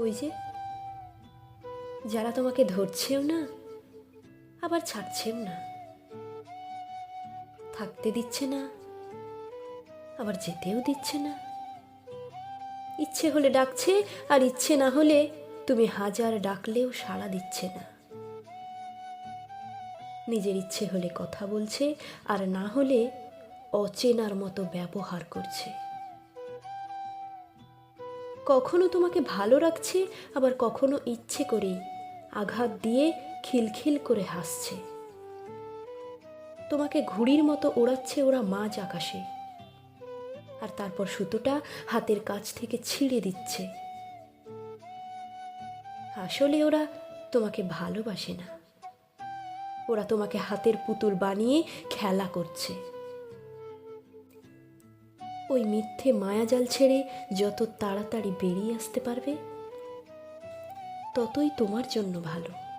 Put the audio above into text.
ওই যে, যারা তোমাকে ধরছেও না, আবার ছাড়ছেও না। থাকতে দিচ্ছে না, আবার যেতেও দিচ্ছে না। ইচ্ছে হলে ডাকছে, আর ইচ্ছে না হলে তুমি হাজার ডাকলেও সাড়া দিচ্ছে না। নিজের ইচ্ছে হলে কথা বলছে, আর না হলে অচেনার মতো ব্যবহার করছে। কখনো তোমাকে ভালো রাখছে আবার কখনো ইচ্ছে করেই। আঘাত দিয়ে খিলখিল করে হাসছে। তোমাকে ঘুড়ির মতো ওড়াচ্ছে ওরা মাঝ আকাশে। আর তারপর সুতোটা হাতের কাছ থেকে ছিঁড়ে দিচ্ছে। আসলে ওরা তোমাকে ভালোবাসে না। ওরা তোমাকে হাতের পুতুল বানিয়ে খেলা করছে। ওই মিথ্যে মায়াজাল ছেড়ে যত তাড়াতাড়ি বেরিয়ে আসতে পারবে ততই তোমার জন্য ভালো।